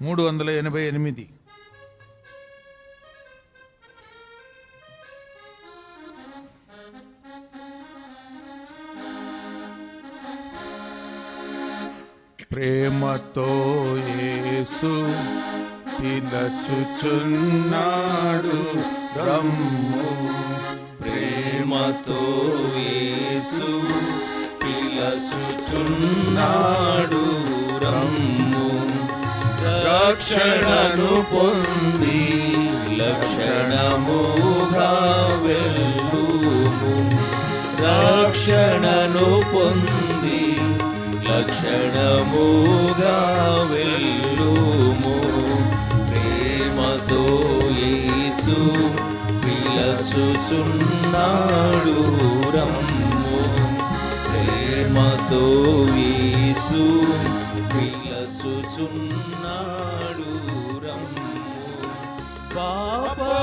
మూడు వందల ఎనభై ఎనిమిది. ప్రేమతో యేసు పిలచుచున్నాడు రమ్ము ప్రేమతో యేసు పిలచుచున్నాడు రమ్ము రక్షణను పొంది లక్షణముగా వెళ్ళుము. రక్షణను పొంది లక్షణముగా వెళ్ళుము. ప్రేమతో యేసు పిలచుచున్నాడు రమ్ము. ప్రేమతో యేసు పిలచుచున్నాడు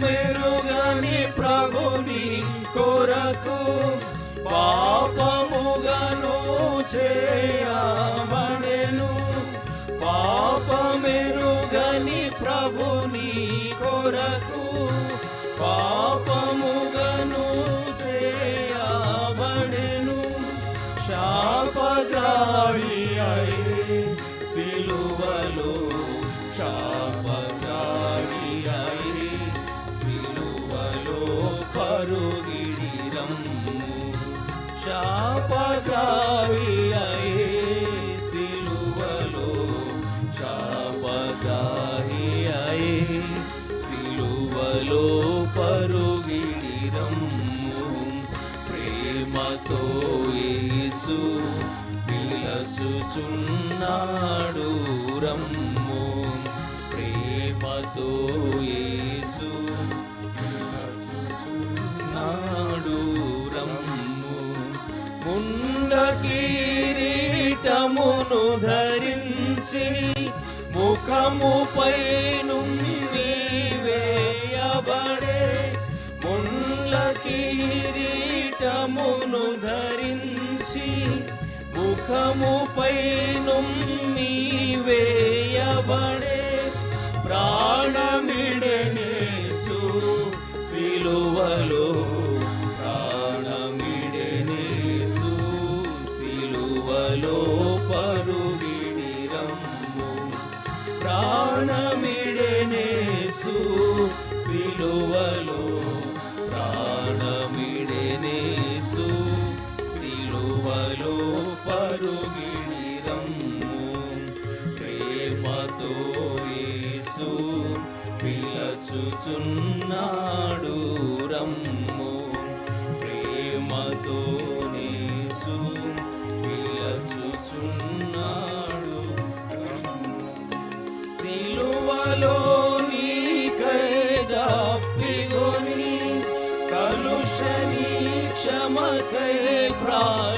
మెరుగని ప్రభుని కొరకు పాపముగను చేయబడెను పిలచుచున్నాడు రమ్ము ప్రేమతో యేసు పిలచుచున్నాడు రమ్ము ముండ కిరీటమును ధరించి ముఖముపై నుండి వేయబడే ముండ్ల కిరీటమును ధరించి ముఖముపై నుండి వేయబడే ప్రాణమిడనేసు సిలువలో పరుగిడి రమ్ము. ప్రేమతో యేసు పిలచుచున్నాడు రమ్ము. ప్రేమతో యేసు పిలచుచున్నాడు సిలువలో నీకైదప్పిగొని కలుషని క్షమకై ప్రాణ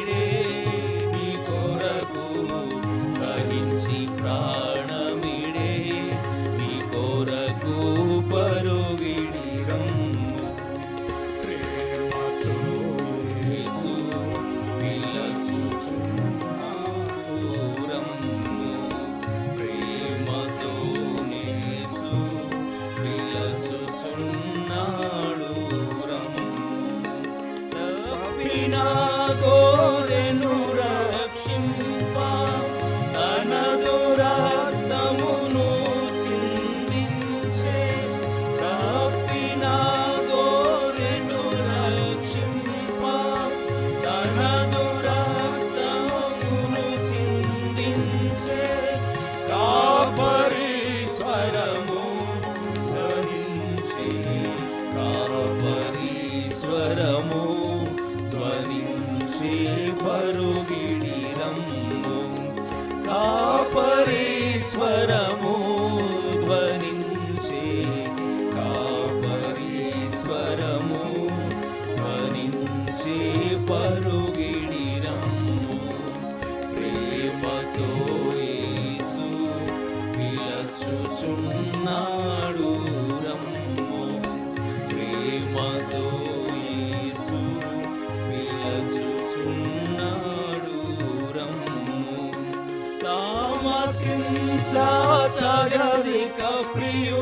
abriu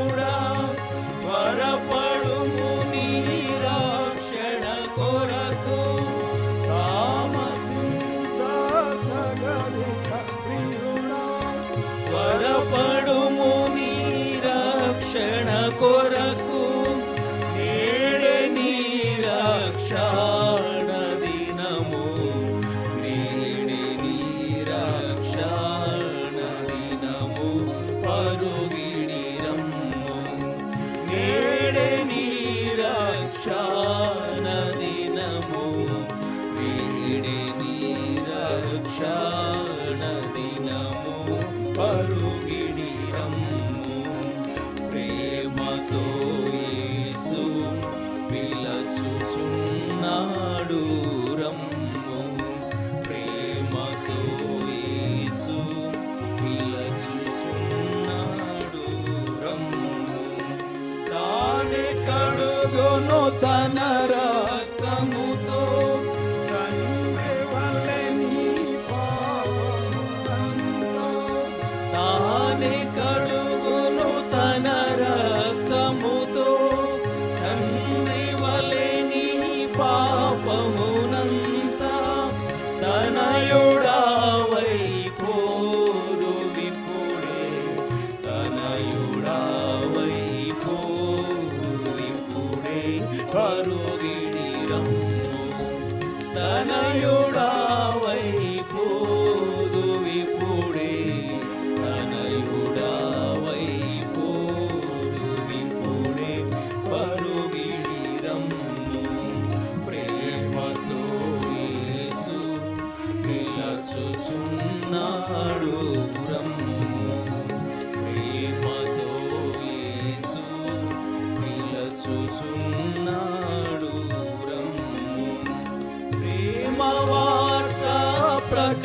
no tanara పరుగిడి రమ్ము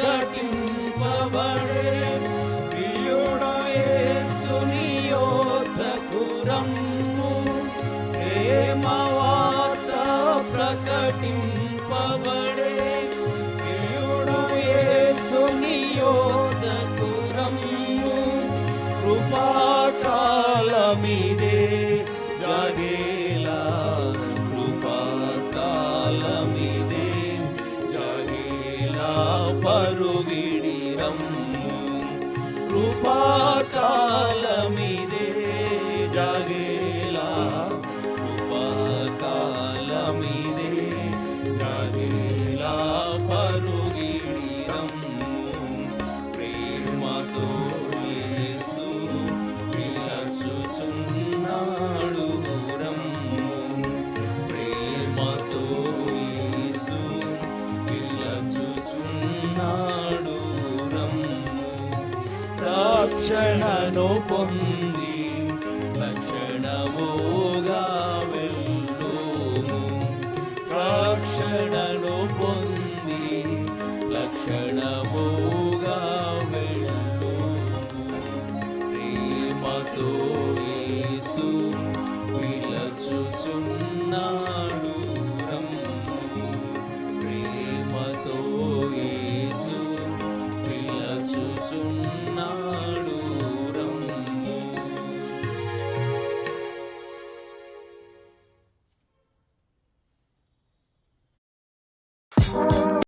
காட்டி రక్షణను